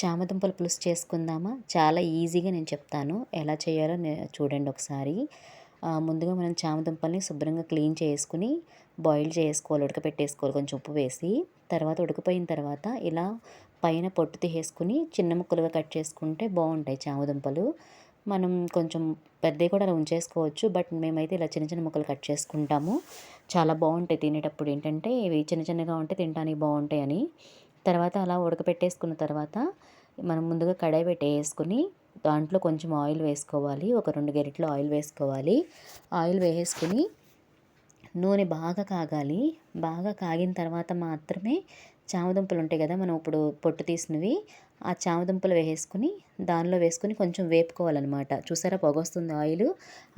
చామదుంపల పులుసు చేసుకుందామా? చాలా ఈజీగా నేను చెప్తాను. ఎలా చేయాలో చూడండి ఒకసారి. ముందుగా మనం చామదుంపల్ని శుభ్రంగా క్లీన్ చేసుకుని బాయిల్ చేసుకోవాలి ఉడకపెట్టేసుకోవాలి కొంచెం ఉప్పు వేసి తర్వాత ఉడకపోయిన తర్వాత ఇలా పైన పొట్టు తీసేసుకుని చిన్న ముక్కలుగా కట్ చేసుకుంటే బాగుంటాయి చామదుంపలు. మనం కొంచెం పెద్దవి కూడా అలా ఉంచేసుకోవచ్చు బట్ మేమైతే ఇలా చిన్న చిన్న ముక్కలు కట్ చేసుకుంటాము. చాలా బాగుంటాయి తినేటప్పుడు. ఏంటంటే ఇవి చిన్న చిన్నగా ఉంటే తినడానికి బాగుంటాయి అని తర్వాత అలా ఉడకపెట్టేసుకున్న తర్వాత మనం ముందుగా కడాయి పెట్టేసుకుని దాంట్లో కొంచెం ఆయిల్ వేసుకోవాలి. ఒక రెండు గరిటెలు ఆయిల్ వేసుకోవాలి. ఆయిల్ వేసుకుని నూనె బాగా కాగాలి. బాగా కాగిన తర్వాత మాత్రమే చామదుంపలు ఉంటాయి కదా మనం ఇప్పుడు పొట్టు తీసినవి ఆ చామదుంపలు వేసుకుని దానిలో వేసుకుని కొంచెం వేపుకోవాలన్నమాట. చూసారా పొగొస్తుంది ఆయిల్.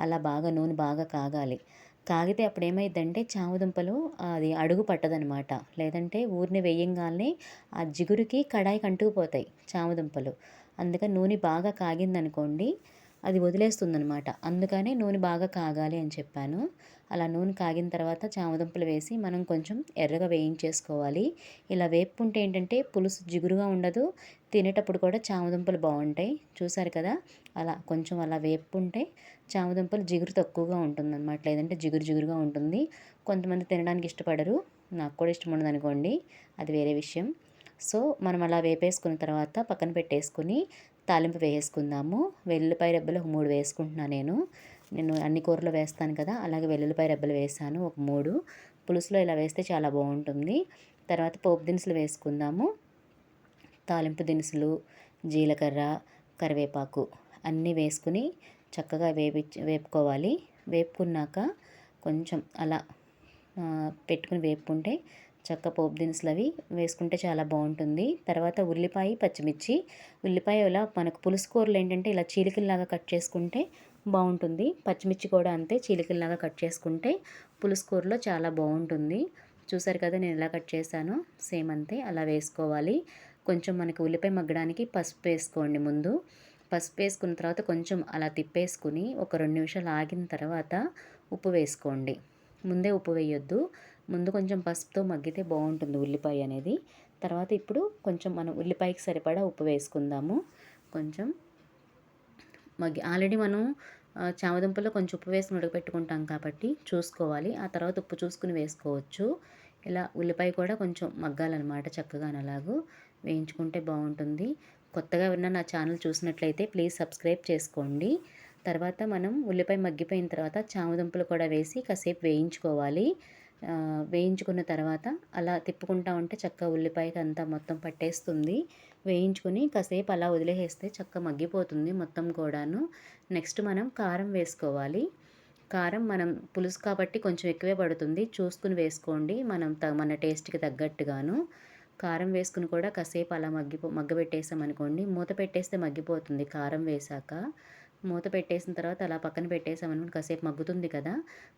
అలా బాగా నూనె బాగా కాగాలి. కాగితే అప్పుడు ఏమైందంటే చామదుంపలు అది అడుగు పట్టదనమాట. లేదంటే ఊరిని వేయంగానే ఆ జిగురుకి కడాయికి అంటుకుపోతాయి చామదుంపలు. అందుకని నూనె బాగా కాగిందనుకోండి అది వదిలేస్తుందనమాట అందుకనే నూనె బాగా కాగాలి అని చెప్పాను. అలా నూనె కాగిన తర్వాత చామదుంపలు వేసి మనం కొంచెం ఎర్రగా వేయించేసుకోవాలి. ఇలా వేపుకుంటే ఏంటంటే పులుసు జిగురుగా ఉండదు. తినేటప్పుడు కూడా చామదుంపలు బాగుంటాయి. చూసారు కదా? అలా కొంచెం అలా వేపుకుంటే చామదుంపలు జిగురు తక్కువగా ఉంటుంది అనమాట లేదంటే జిగురు జిగురుగా ఉంటుంది. కొంతమంది తినడానికి ఇష్టపడరు. నాకు కూడా ఇష్టం ఉండదు అనుకోండి. అది వేరే విషయం. సో మనం అలా వేపేసుకున్న తర్వాత పక్కన పెట్టేసుకుని తాలింపు వేసుకుందాము. వెల్లుల్లిపాయ రెబ్బలు మూడు వేసుకుంటున్నాను నేను. నేను అన్ని కూరలు వేస్తాను కదా అలాగే వెల్లుల్లిపాయ రెబ్బలు వేసాను ఒక మూడు. పులుసులో ఇలా వేస్తే చాలా బాగుంటుంది. తర్వాత పోపు దినుసులు వేసుకుందాము. తాలింపు దినుసులు జీలకర్ర కరివేపాకు అన్నీ వేసుకుని చక్కగా వేపి వేపుకోవాలి. వేపుకున్నాక కొంచెం అలా పెట్టుకుని వేపుకుంటే చక్క పోపు దినుసులు అవి వేసుకుంటే చాలా బాగుంటుంది. తర్వాత ఉల్లిపాయ పచ్చిమిర్చి. ఉల్లిపాయ ఇలా మనకు పులుసు కూరలు ఏంటంటే ఇలా చీలికల్లాగా కట్ చేసుకుంటే బాగుంటుంది. పచ్చిమిర్చి కూడా అంతే చీలికల్లాగా కట్ చేసుకుంటే పులుసు కూరలో చాలా బాగుంటుంది. చూసారు కదా నేను ఎలా కట్ చేశాను? సేమ్ అంతే అలా వేసుకోవాలి. కొంచెం మనకి ఉల్లిపాయ మగ్గడానికి పసుపు వేసుకోండి ముందు. పసుపు వేసుకున్న తర్వాత కొంచెం అలా తిప్పేసుకుని ఒక రెండు నిమిషాలు ఆగిన తర్వాత ఉప్పు వేసుకోండి. ముందే ఉప్పు వేయొద్దు. ముందు కొంచెం పసుపుతో మగ్గితే బాగుంటుంది ఉల్లిపాయ అనేది. తర్వాత ఇప్పుడు కొంచెం మనం ఉల్లిపాయకి సరిపడా ఉప్పు వేసుకుందాము. కొంచెం మగ్గి ఆల్రెడీ మనం చామదుంపలో కొంచెం ఉప్పు వేసి ఉడకపెట్టుకుంటాం కాబట్టి చూసుకోవాలి. ఆ తర్వాత ఉప్పు చూసుకుని వేసుకోవచ్చు. ఇలా ఉల్లిపాయ కూడా కొంచెం మగ్గాలన్నమాట చక్కగా అలాగూ. వేయించుకుంటే బాగుంటుంది. కొత్తగా ఉన్న నా ఛానల్ చూసినట్లయితే ప్లీజ్ సబ్స్క్రైబ్ చేసుకోండి. తర్వాత మనం ఉల్లిపాయ మగ్గిపోయిన తర్వాత చామదుంపలు కూడా వేసి కాసేపు వేయించుకోవాలి. వేయించుకున్న తర్వాత అలా తిప్పుకుంటా ఉంటే చక్క ఉల్లిపాయకి అంతా మొత్తం పట్టేస్తుంది. వేయించుకొని కాసేపు అలా వదిలేసేస్తే చక్క మగ్గిపోతుంది మొత్తం కూడాను. నెక్స్ట్ మనం కారం వేసుకోవాలి. కారం మనం పులుసు కాబట్టి కొంచెం ఎక్కువే పడుతుంది. చూసుకుని వేసుకోండి. మనం త మన టేస్ట్కి తగ్గట్టుగాను. కారం వేసుకుని కూడా కాసేపు అలా మగ్గిపో మగ్గబెట్టేసామనుకోండి మూత పెట్టేస్తే మగ్గిపోతుంది కారం వేసాక. మూత పెట్టేసిన తర్వాత అలా పక్కన పెట్టేసామనుకోండి కాసేపు మగ్గుతుంది కదా.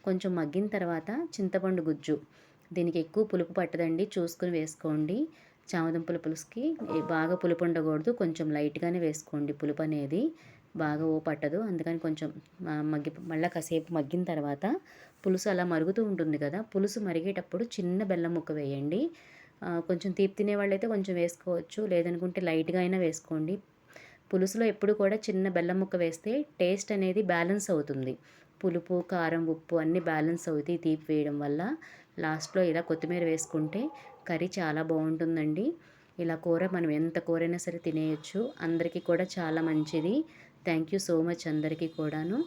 కొంచెం మగ్గిన తర్వాత చింతపండు గుజ్జు. దీనికి ఎక్కువ పులుపు పట్టదండి చూసుకుని వేసుకోండి. చామదుంపల పులుసుకి బాగా పులుపు ఉండకూడదు కొంచెం లైట్గానే వేసుకోండి పులుపు అనేది. బాగా ఓ పట్టదు అందుకని కొంచెం మగ్గి మళ్ళీ కాసేపు మగ్గిన తర్వాత పులుసు అలా మరుగుతూ ఉంటుంది కదా. పులుసు మరిగేటప్పుడు చిన్న బెల్లం ముక్క వేయండి. కొంచెం తీపి తినే వాళ్ళైతే కొంచెం వేసుకోవచ్చు లేదనుకుంటే లైట్గా అయినా వేసుకోండి. పులుసులో ఎప్పుడు కూడా చిన్న బెల్లం ముక్క వేస్తే టేస్ట్ అనేది బ్యాలెన్స్ అవుతుంది. పులుపు కారం ఉప్పు అన్నీ బ్యాలెన్స్ అవుతాయి తీపి వేయడం వల్ల. లాస్ట్లో ఇలా కొత్తిమీర వేసుకుంటే కర్రీ చాలా బాగుంటుందండి. ఇలా కూర మనం ఎంత కూరైనా సరే తినేయచ్చు. అందరికీ కూడా చాలా మంచిది. థ్యాంక్ యూ సో మచ్ అందరికీ కూడాను.